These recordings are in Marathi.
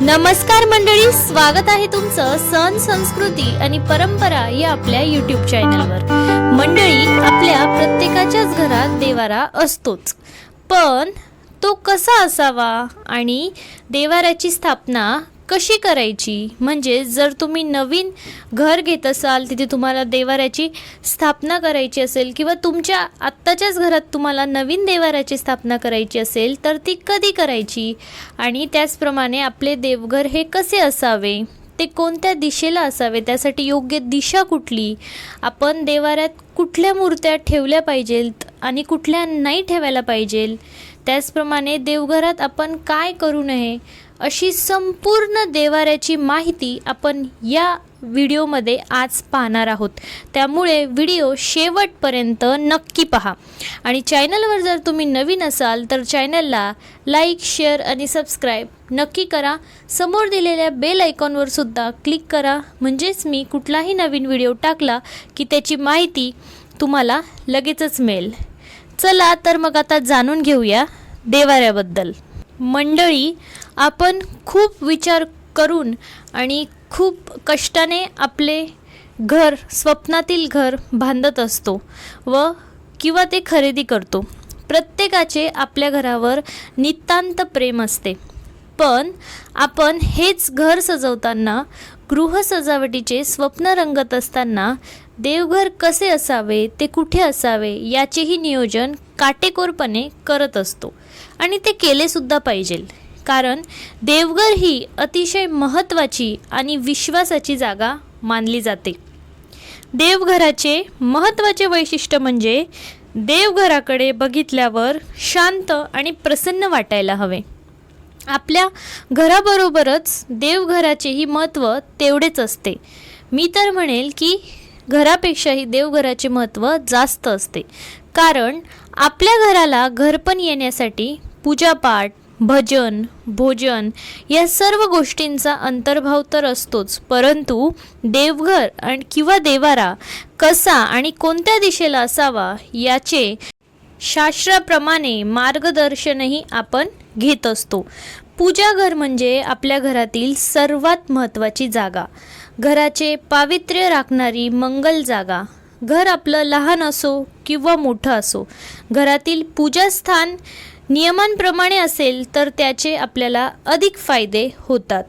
नमस्कार मंडळी स्वागत आहे तुमचं सण संस्कृती आणि परंपरा या आपल्या युट्यूब चॅनलवर मंडळी आपल्या प्रत्येकाच्याच घरात देवारा असतोच. पण तो कसा असावा आणि देवाराची स्थापना कशी करायची? म्हणजे जर तुम्ही नवीन घर घेत असाल तिथे तुम्हाला देवाऱ्याची स्थापना करायची असेल किंवा तुमच्या आत्ताच्याच घरात तुम्हाला नवीन देवाऱ्याची स्थापना करायची असेल तर ती कधी करायची? आणि त्याचप्रमाणे आपले देवघर हे कसे असावे? ते कोणत्या दिशेला असावे? त्यासाठी योग्य दिशा कुठली? आपण देवाऱ्यात कुठल्या मूर्त्या ठेवल्या पाहिजेत आणि कुठल्या नाही ठेवायला पाहिजेल त्याचप्रमाणे देवघरात आपण काय करू नये अशी संपूर्ण देवाऱ्याची माहिती आपण या व्हिडिओमध्ये आज पाहणार आहोत. त्यामुळे व्हिडिओ शेवटपर्यंत नक्की पहा. आणि चॅनलवर जर तुम्ही नवीन असाल तर चॅनलला लाईक शेअर आणि सबस्क्राईब नक्की करा. समोर दिलेल्या बेल आयकॉनवर सुद्धा क्लिक करा. म्हणजेच मी कुठलाही नवीन व्हिडिओ टाकला की त्याची माहिती तुम्हाला लगेचच मिळेल. चला तर मग आता जाणून घेऊया देवाऱ्याबद्दल. मंडळी आपण खूप विचार करून आणि खूप कष्टाने आपले घर स्वप्नातील घर बांधत असतो व किंवा ते खरेदी करतो. प्रत्येकाचे आपल्या घरावर नितांत प्रेम असते. पण आपण हेच घर सजवताना गृह सजावटीचे स्वप्न रंगत असताना देवघर कसे असावे ते कुठे असावे याचेही नियोजन काटेकोरपणे करत असतो. आणि ते केलेसुद्धा पाहिजे. कारण देवघर ही अतिशय महत्त्वाची आणि विश्वासाची जागा मानली जाते. देवघराचे महत्त्वाचे वैशिष्ट्य म्हणजे देवघराकडे बघितल्यावर शांत आणि प्रसन्न वाटायला हवे. आपल्या घराबरोबरच देवघराचेही महत्त्व तेवढेच असते. मी तर म्हणेल की घरापेक्षाही देवघराचे महत्त्व जास्त असते. कारण आपल्या घराला घरपण येण्यासाठी पूजापाठ भजन भोजन या सर्व गोष्टींचा अंतर्भाव तर असतोच. परंतु देवघर आणि किंवा देवारा कसा आणि कोणत्या दिशेला असावा याचे शास्त्राप्रमाणे मार्गदर्शनही आपण घेत असतो. पूजाघर म्हणजे आपल्या घरातील सर्वात महत्त्वाची जागा. घराचे पावित्र्य राखणारी मंगल जागा. घर आपलं लहान असो किंवा मोठं असो. घरातील पूजास्थान नियमांप्रमाणे असेल तर त्याचे आपल्याला अधिक फायदे होतात.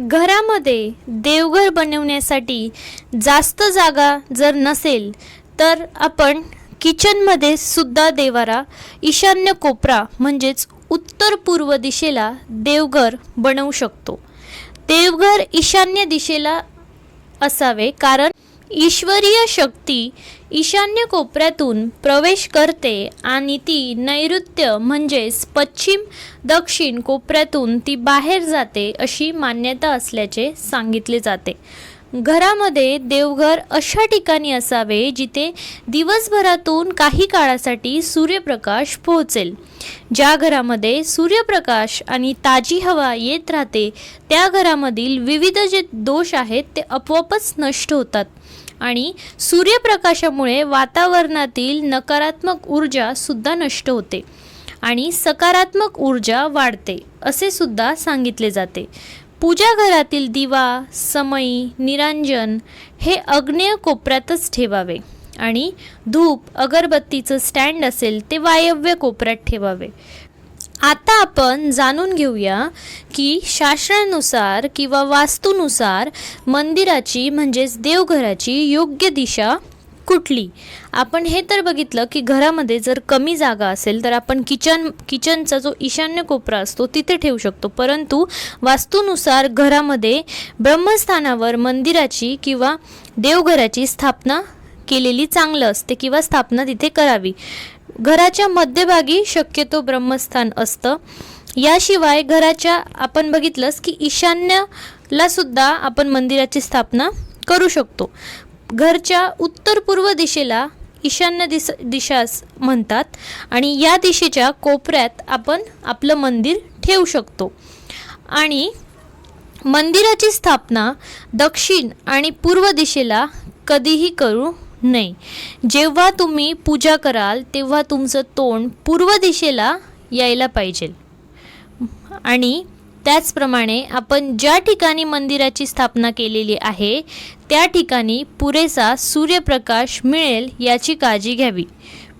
घरामध्ये देवघर बनवण्यासाठी जास्त जागा जर नसेल तर आपण किचनमध्ये सुद्धा देवारा ईशान्य कोपरा म्हणजेच उत्तर पूर्व दिशेला देवघर बनवू शकतो. देवघर ईशान्य दिशेला असावे कारण ईश्वरीय शक्ती ईशान्य कोपऱ्यातून प्रवेश करते आणि ती नैऋत्य म्हणजेच पश्चिम दक्षिण कोपऱ्यातून ती बाहेर जाते अशी मान्यता असल्याचे सांगितले जाते. घरामध्ये देवघर अशा ठिकाणी असावे जिथे दिवसभरातून काही काळासाठी सूर्यप्रकाश पोहोचेल. ज्या घरामध्ये सूर्यप्रकाश आणि ताजी हवा येत राहते त्या घरामधील विविध जे दोष आहेत ते आपोआपच नष्ट होतात. आणि सूर्यप्रकाशामुळे वातावरणातील नकारात्मक ऊर्जा सुद्धा नष्ट होते आणि सकारात्मक ऊर्जा वाढते असे सुद्धा सांगितले जाते. पूजा घरातील दिवा समई निरांजन हे अग्नेय कोपऱ्यातच ठेवावे. आणि धूप अगरबत्तीचं स्टँड असेल ते वायव्य कोपऱ्यात ठेवावे. आता आपण जाणून घेऊया की शास्त्रानुसार किंवा वास्तूनुसार मंदिराची म्हणजेच देवघराची योग्य दिशा कुठली? आपण हे तर बघितलं की घरामध्ये जर कमी जागा असेल तर आपण किचन किचनचा जो ईशान्य कोपरा असतो तिथे ठेवू शकतो. परंतु वास्तूनुसार घरामध्ये ब्रह्मस्थानावर मंदिराची किंवा देवघराची स्थापना केलेली चांगलं असते किंवा स्थापना तिथे करावी. घराच्या मध्यभागी शक्यतो ब्रह्मस्थान असतं. याशिवाय घराच्या आपण बघितलंस की ईशान्यला सुद्धा आपण मंदिराची स्थापना करू शकतो. घरच्या उत्तर पूर्व दिशेला ईशान्य दिस दिशास म्हणतात आणि या दिशेच्या कोपऱ्यात आपण आपलं मंदिर ठेवू शकतो. आणि मंदिराची स्थापना दक्षिण आणि पूर्व दिशेला कधीही करू नये. जेव्हा तुम्ही पूजा कराल तेव्हा तुमचं तोंड पूर्व दिशेला यायला पाहिजे. आणि त्याचप्रमाणे आपण ज्या ठिकाणी मंदिराची स्थापना केलेली आहे त्या ठिकाणी पुरेसा सूर्यप्रकाश मिळेल याची काळजी घ्यावी.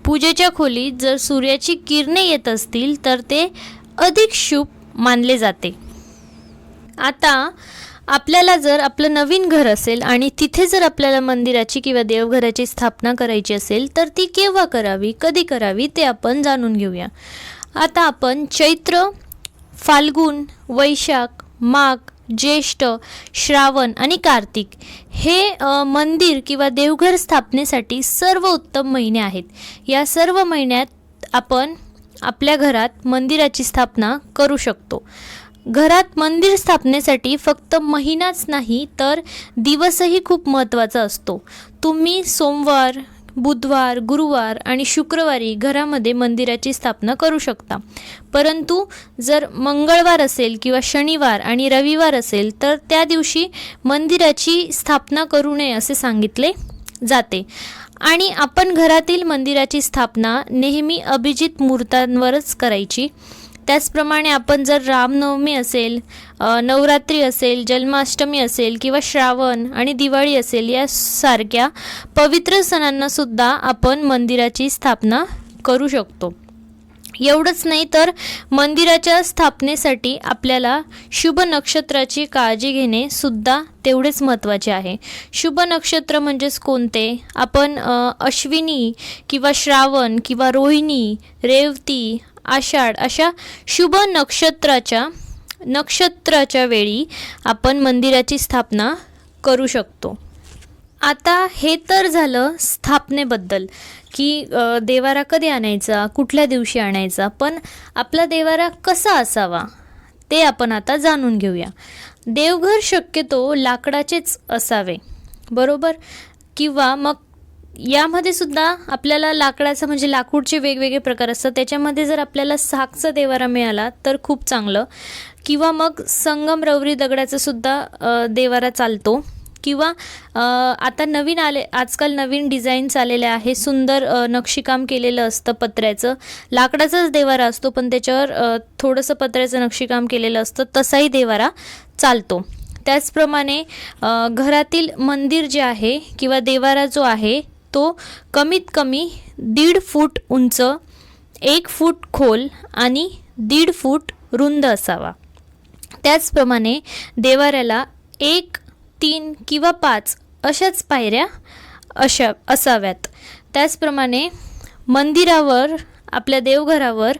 पूजेच्या खोलीत जर सूर्याची किरणे येत असतील तर ते अधिक शुभ मानले जाते. आता आपल्याला जर आपलं नवीन घर असेल आणि तिथे जर आपल्याला मंदिराची किंवा देवघराची स्थापना करायची असेल तर ती केव्हा करावी कधी करावी ते आपण जाणून घेऊया. आता आपण चैत्र फाल्गुन वैशाख माघ ज्येष्ठ श्रावण आणि कार्तिक हे मंदिर किंवा देवघर स्थापनेसाठी सर्व उत्तम महिने आहेत. या सर्व महिन्यात आपण आपल्या घरात मंदिराची स्थापना करू शकतो. घरात मंदिर स्थापनेसाठी फक्त महिनाच नाही तर दिवसही खूप महत्त्वाचा असतो. तुम्ही सोमवार बुधवार गुरुवार आणि शुक्रवारी घरामध्ये मंदिराची स्थापना करू शकता. परंतु जर मंगळवार असेल किंवा शनिवार आणि रविवार असेल तर त्या दिवशी मंदिराची स्थापना करू नये असे सांगितले जाते. आणि आपण घरातील मंदिराची स्थापना नेहमी अभिजित मुहूर्तांवरच करायची. त्याचप्रमाणे आपण जर रामनवमी असेल नवरात्री असेल जन्माष्टमी असेल किंवा श्रावण आणि दिवाळी असेल यासारख्या पवित्र सणांनासुद्धा आपण मंदिराची स्थापना करू शकतो. एवढंच नाही तर मंदिराच्या स्थापनेसाठी आपल्याला शुभ नक्षत्राची काळजी घेणे सुद्धा तेवढेच महत्त्वाचे आहे. शुभ नक्षत्र म्हणजेच कोणते? आपण अश्विनी किंवा श्रावण किंवा रोहिणी रेवती आषाढ अशा शुभ नक्षत्राच्या नक्षत्राच्या वेळी आपण मंदिराची स्थापना करू शकतो. आता हे तर झालं स्थापनेबद्दल की देवारा कधी आणायचा कुठल्या दिवशी आणायचा पण आपला देवारा कसा असावा ते आपण आता जाणून घेऊया. देवघर शक्यतो लाकडाचेच असावे बरोबर? किंवा मग यामध्ये सुद्धा आपल्याला लाकडाचं म्हणजे लाकूडचे वेगवेगळे प्रकार असतात. त्याच्यामध्ये जर आपल्याला सागचा देवारा मिळाला तर खूप चांगलं. किंवा मग संगम रवरी दगडाचा सुद्धा देवारा चालतो. किंवा आता नवीन आले आजकाल नवीन डिझाईन्स आलेले आहे. सुंदर नक्षीकाम केलेलं असतं पत्र्याचं. लाकडाचाच देवारा असतो पण त्याच्यावर थोडंसं पत्र्याचं नक्षीकाम केलेलं असतं. तसाही देवारा चालतो. त्याचप्रमाणे घरातील मंदिर जे आहे किंवा देवारा जो आहे तो कमीत कमी दीड फूट उंच एक फूट खोल आणि दीड फूट रुंद असावा. त्याचप्रमाणे देवाऱ्याला एक तीन किंवा पाच अशाच पायऱ्या अशा असाव्यात. त्याचप्रमाणे मंदिरावर आपल्या देवघरावर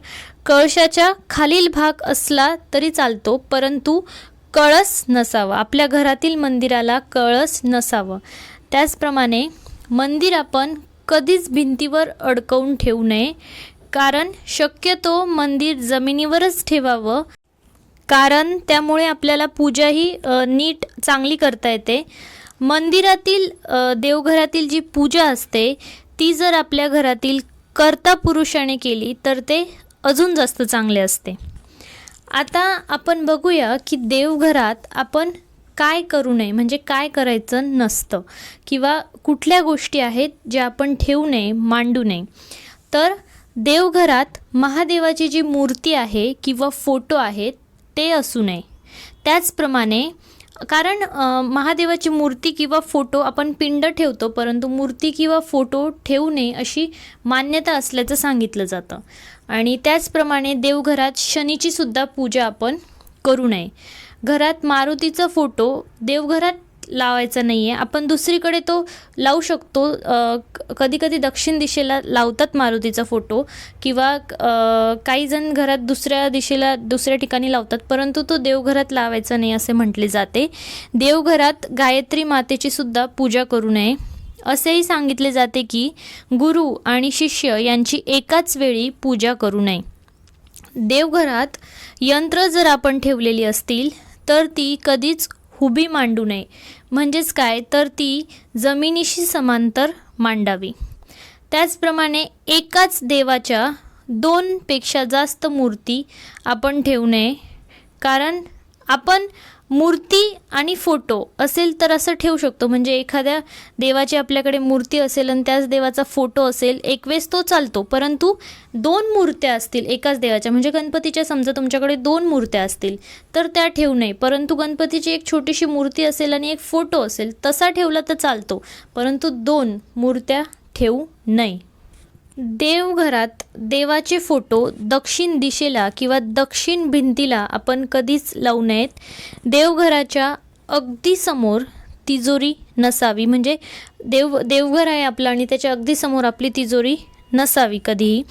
कळशाच्या खालील भाग असला तरी चालतो परंतु कळस नसावा. आपल्या घरातील मंदिराला कळस नसावं. त्याचप्रमाणे मंदिर आपण कधीच भिंतीवर अडकवून ठेवू नये कारण शक्यतो मंदिर जमिनीवरच ठेवावं. कारण त्यामुळे आपल्याला पूजाही नीट चांगली करता येते. मंदिरातील देवघरातील जी पूजा असते ती जर आपल्या घरातील कर्ता पुरुषाने केली तर ते अजून जास्त चांगले असते. आता आपण बघूया की देवघरात आपण काय करू नये म्हणजे काय करायचं नसतं. किंवा कुठल्या गोष्टी आहेत ज्या आपण ठेवू नये मांडू नये. तर देवघरात महादेवाची जी मूर्ती आहे किंवा फोटो आहेत ते असू नये. त्याचप्रमाणे कारण महादेवाची मूर्ती किंवा फोटो आपण पिंड ठेवतो परंतु मूर्ती किंवा फोटो ठेवू नये अशी मान्यता असल्याचं सांगितलं जातं. आणि त्याचप्रमाणे देवघरात शनीची सुद्धा पूजा आपण करू नये. घरात मारुतीचा फोटो देवघरात लावायचा नाही आहे आपण दुसरीकडे तो लावू शकतो. कधी कधी दक्षिण दिशेला लावतात मारुतीचा फोटो किंवा काही जण घरात दुसऱ्या दिशेला दुसऱ्या ठिकाणी लावतात परंतु तो देवघरात लावायचा नाही असे म्हटले जाते. देवघरात गायत्री मातेची सुद्धा पूजा करू नये. असेही सांगितले जाते की गुरु आणि शिष्य यांची एकाच वेळी पूजा करू नये. देवघरात यंत्र जर आपण ठेवलेली असतील तर ती कधीच हुबी मांडू नये. म्हणजेच काय? तर ती जमिनीशी समांतर मांडावी. त्याचप्रमाणे एकाच देवाच्या दोनपेक्षा जास्त मूर्ती आपण ठेवू नये. कारण आपण मूर्ती आणि फोटो असेल तर असं ठेवू शकतो. म्हणजे एखाद्या देवाची आपल्याकडे मूर्ती असेल आणि त्याच देवाचा फोटो असेल एक वेळेस तो चालतो. परंतु दोन मूर्त्या असतील एकाच देवाच्या म्हणजे गणपतीच्या समजा तुमच्याकडे दोन मूर्त्या असतील तर त्या ठेवू नये. परंतु गणपतीची एक छोटीशी मूर्ती असेल आणि एक फोटो असेल तसा ठेवला तर चालतो. परंतु दोन मूर्त्या ठेवू नये. देवघरात देवाचे फोटो दक्षिण दिशेला किंवा दक्षिण भिंतीला आपण कधीच लावू नयेत. देवघराच्या अगदी समोर तिजोरी नसावी. म्हणजे देव देवघर आहे आपलं आणि त्याच्या अगदी समोर आपली तिजोरी नसावी कधीही.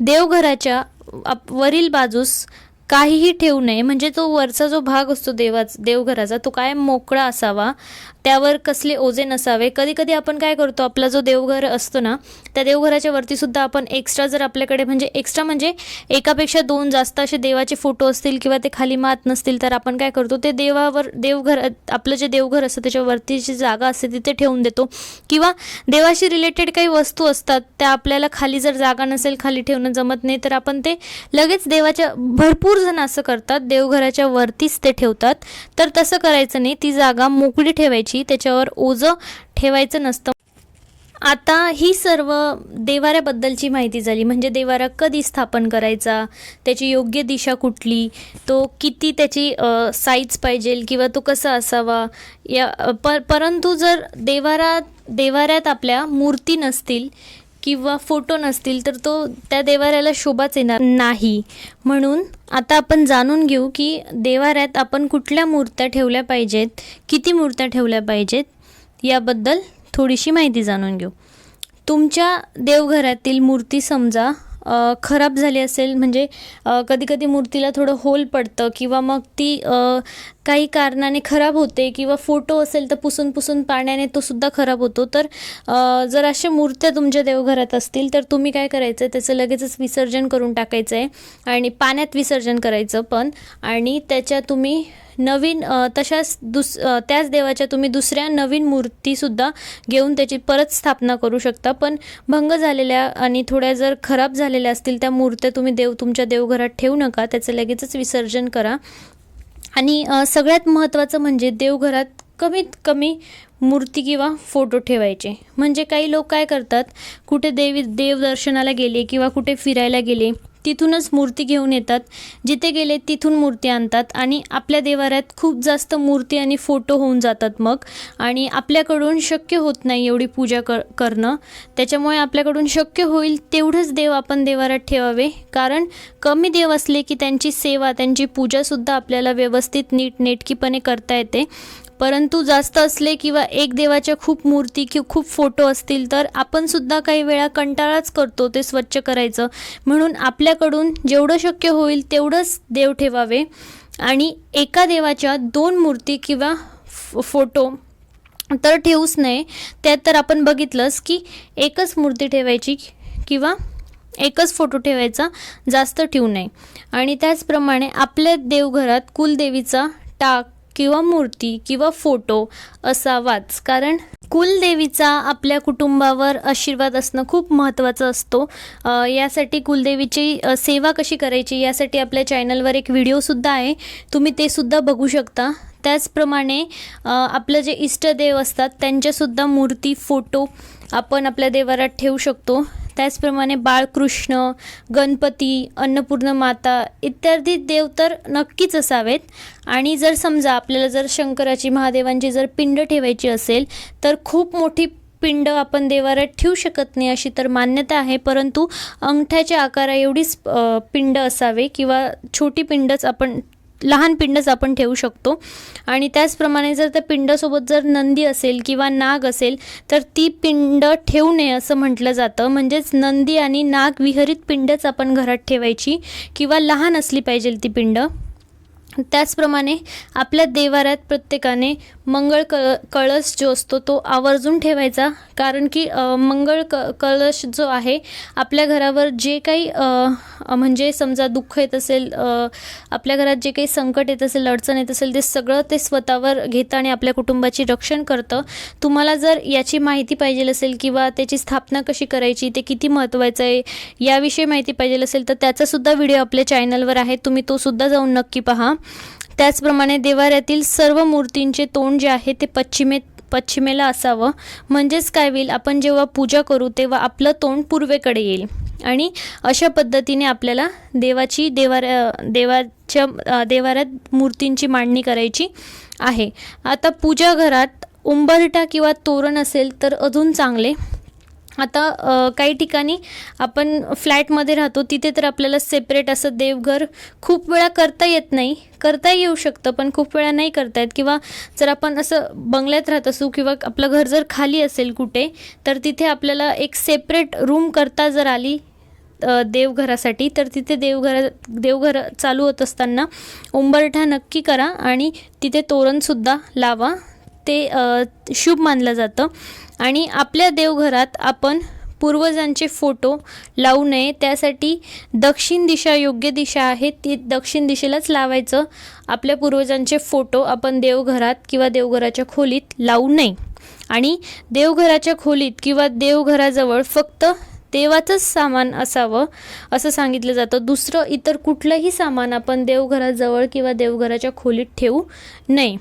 देवघराच्या आप वरील बाजूस काहीही ठेवू नये. म्हणजे तो वरचा जो भाग असतो देवाच देवघराचा तो काय मोकळा असावा. त्यावर कसले ओझे नसावे? कधी कधी आपण काय करतो आपला जो देवघर असतो ना त्या देवघराच्या वरती सुद्धा आपण एक्स्ट्रा जर आपल्याकडे म्हणजे एक्स्ट्रा म्हणजे एकापेक्षा दोन जास्त असे देवाचे फोटो असतील किंवा ते खाली मात नसतील तर आपण काय करतो ते देवावर देवघर आपलं जे देवघर असतं त्याच्यावरती जी जागा असते तिथे ठेवून देतो. किंवा देवाशी रिलेटेड काही वस्तू असतात त्या आपल्याला खाली जर जागा नसेल खाली ठेवणं जमत नाही तर आपण ते लगेच देवाच्या भरपूर जण असं करतात देवघराच्या वरतीच ते ठेवतात. तर तसं करायचं नाही ती जागा मोकळी ठेवायची. त्याच्यावर ओझं ठेवायचं नसतं. आता ही सर्व देवाऱ्याबद्दलची माहिती झाली. म्हणजे देवारा कधी स्थापन करायचा? त्याची योग्य दिशा कुठली? तो किती त्याची साईज पाहिजे किंवा तो कसा असावा? या पर परंतु जर देवारा देवाऱ्यात आपल्या मूर्ती नसतील किंवा फोटो नसतील तर तो त्या देवाऱ्याला शोभाच येणार नाही. म्हणून आता आपण जाणून घेऊ की देवाऱ्यात आपण कुठल्या मूर्त्या ठेवल्या पाहिजेत किती मूर्त्या ठेवल्या पाहिजेत याबद्दल थोडीशी माहिती जाणून घेऊ. तुमच्या देवघरातील मूर्ती समजा खराब झाली असेल म्हणजे कधी कधी मूर्तीला थोडं होल पडतं किंवा मग ती काही कारणाने खराब होते किंवा फोटो असेल तर पुसून पुसून पाण्याने तो सुद्धा खराब होतो. तर जर अशा मूर्त्या तुमच्या देवघरात असतील तर तुम्ही काय करायचं आहे त्याचं लगेचच विसर्जन करून टाकायचं आहे आणि पाण्यात विसर्जन करायचं पण आणि त्याच्या तुम्ही नवीन तशाच दुस त्याच देवाच्या तुम्ही दुसऱ्या नवीन मूर्तीसुद्धा घेऊन त्याची परत स्थापना करू शकता. पण भंग झालेल्या आणि थोड्या जर खराब झालेल्या असतील त्या मूर्त्या तुम्ही देव तुमच्या देवघरात ठेवू नका. त्याचं लगेचच विसर्जन करा. आणि सगळ्यात महत्त्वाचं म्हणजे देवघरात कमीत कमी मूर्ती किंवा फोटो ठेवायचे. म्हणजे काही लोक काय करतात कुठे देवी देवदर्शनाला गेले किंवा कुठे फिरायला गेले तिथूनच मूर्ती घेऊन येतात. जिथे गेले तिथून मूर्ती आणतात आणि आपल्या देवाऱ्यात खूप जास्त मूर्ती आणि फोटो होऊन जातात मग. आणि आपल्याकडून शक्य होत नाही एवढी पूजा कर करणं. त्याच्यामुळे आपल्याकडून शक्य होईल तेवढंच देव आपण देवाऱ्यात ठेवावे. कारण कमी देव असले की त्यांची सेवा त्यांची पूजासुद्धा आपल्याला व्यवस्थित नीटनेटकीपणे करता येते. परंतु जास्त असले किंवा एक देवाच्या खूप मूर्ती किंवा खूप फोटो असतील तर आपण सुद्धा काही वेळा कंटाळाच करतो ते स्वच्छ करायचं. म्हणून आपल्याकडून जेवढं शक्य होईल तेवढंच देव ठेवावे. आणि एका देवाच्या दोन मूर्ती किंवा फ- फोटो तर ठेवूच नये. त्यात तर आपण बघितलंच की एकच मूर्ती ठेवायची किंवा एकच फोटो ठेवायचा जास्त ठेवू नये. आणि त्याचप्रमाणे आपल्या देवघरात कुलदेवीचा टाक किंवा मूर्ती किंवा फोटो असावाच. कारण कुलदेवीचा आपल्या कुटुंबावर आशीर्वाद असणं खूप महत्त्वाचं असतो. यासाठी कुलदेवीची सेवा कशी करायची यासाठी आपल्या चॅनलवर एक व्हिडिओसुद्धा आहे. तुम्ही ते सुद्धा बघू शकता. त्याचप्रमाणे आपलं जे इष्टदेव असतात त्यांच्यासुद्धा मूर्ती फोटो आपण आपल्या देवारात ठेवू शकतो. त्याचप्रमाणे बाळकृष्ण गणपती अन्नपूर्ण माता इत्यादी देव तर नक्कीच असावेत. आणि जर समजा आपल्याला जर शंकराची महादेवांची जर पिंड ठेवायची असेल तर खूप मोठी पिंड आपण देवाऱ्यात ठेवू शकत नाही अशी तर मान्यता आहे. परंतु अंगठ्याच्या आकारा एवढीच पिंड असावे किंवा छोटी पिंडच आपण लहान पिंडच आपण ठेवू शकतो. आणि त्याचप्रमाणे जर त्या पिंडासोबत जर नंदी असेल किंवा नाग असेल तर ती पिंड ठेवू नये असं म्हटलं जातं. म्हणजेच नंदी आणि नाग विहरित पिंडच आपण घरात ठेवायची किंवा लहान असली पाहिजे ती पिंड. त्याचप्रमाणे आपल्या देवाऱ्यात प्रत्येकाने मंगळ क कळस जो असतो तो आवर्जून ठेवायचा. कारण की मंगळ क कळश जो आहे आपल्या घरावर जे काही म्हणजे समजा दुःख येत असेल आपल्या घरात जे काही संकट येत असेल अडचण येत असेल ते सगळं ते स्वतःवर घेतं आणि आपल्या कुटुंबाची रक्षण करतं. तुम्हाला जर याची माहिती पाहिजे असेल किंवा त्याची स्थापना कशी करायची ते किती महत्त्वाचं आहे याविषयी माहिती पाहिजे असेल तर त्याचासुद्धा व्हिडिओ आपल्या चॅनलवर आहे. तुम्ही तोसुद्धा जाऊन नक्की पहा. त्याचप्रमाणे देवाऱ्यातील सर्व मूर्तींचे तोंड जे आहे ते पश्चिमे पश्चिमेला असावं. म्हणजेच काय होईल? आपण जेव्हा पूजा करू तेव्हा आपलं तोंड पूर्वेकडे येईल. आणि अशा पद्धतीने आपल्याला देवाची देवाऱ्या देवाच्या देवाऱ्यात मूर्तींची मांडणी करायची आहे. आता पूजा घरात उंबरटा किंवा तोरण असेल तर अजून चांगले. आता काही ठिकाणी आपण फ्लॅटमध्ये राहतो तिथे तर आपल्याला सेपरेट असं देवघर खूप वेळा करता येत नाही. करता येऊ शकतं पण खूप वेळा नाही करता येत. किंवा जर आपण असं बंगल्यात राहत असू किंवा आपलं घर जर खाली असेल कुठे तर तिथे आपल्याला एक सेपरेट रूम करता जर आली देवघरासाठी तर तिथे देवघर देवघर चालू होत असताना उंबरठा नक्की करा आणि तिथे तोरणसुद्धा लावा. ते शुभ मानलं जातं. आणि आपल्या देवघरात आपण पूर्वजांचे फोटो लावू नये. त्यासाठी दक्षिण दिशा योग्य दिशा आहे. ती दक्षिण दिशेलाच लावायचं. आपल्या पूर्वजांचे फोटो आपण देवघरात किंवा देवघराच्या खोलीत लावू नये. आणि देवघराच्या खोलीत किंवा देवघराजवळ फक्त देवाचंच सामान असावं असं सांगितलं जातं. दुसरं इतर कुठलंही सामान आपण देवघराजवळ किंवा देवघराच्या खोलीत ठेवू नये.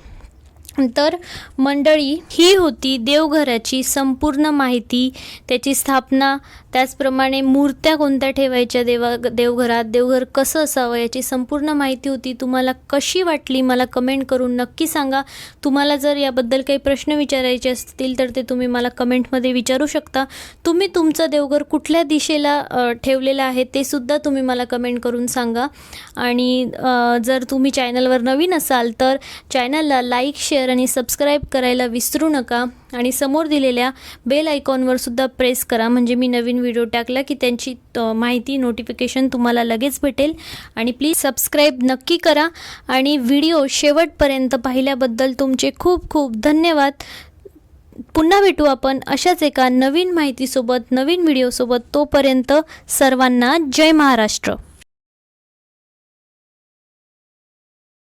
तर मंडळी ही होती देवघराची संपूर्ण माहिती. त्याची स्थापना त्याचप्रमाणे मूर्त्या कोणत्या ठेवायच्या देवा देवघरात देवघर कसं असावं याची संपूर्ण माहिती होती. तुम्हाला कशी वाटली मला कमेंट करून नक्की सांगा. तुम्हाला जर याबद्दल काही प्रश्न विचारायचे असतील तर ते तुम्ही मला कमेंटमध्ये विचारू शकता. तुम्ही तुमचं देवघर कुठल्या दिशेला ठेवलेलं आहे ते सुद्धा तुम्ही मला कमेंट करून सांगा. आणि जर तुम्ही चॅनलवर नवीन असाल तर चॅनलला लाईक शेअर आणि सबस्क्राईब करायला विसरू नका. आणि समोर दिलेल्या बेल आयकॉनवर सुद्धा प्रेस करा. म्हणजे मी नवीन व्हिडिओ टाकला की त्यांची माहिती नोटिफिकेशन तुम्हाला लगेच भेटेल. आणि प्लीज सबस्क्राईब नक्की करा. आणि व्हिडिओ शेवटपर्यंत पाहिल्याबद्दल तुमचे खूप खूप धन्यवाद. पुन्हा भेटू आपण अशाच एका नवीन माहितीसोबत नवीन व्हिडिओसोबत तोपर्यंत सर्वांना जय महाराष्ट्र.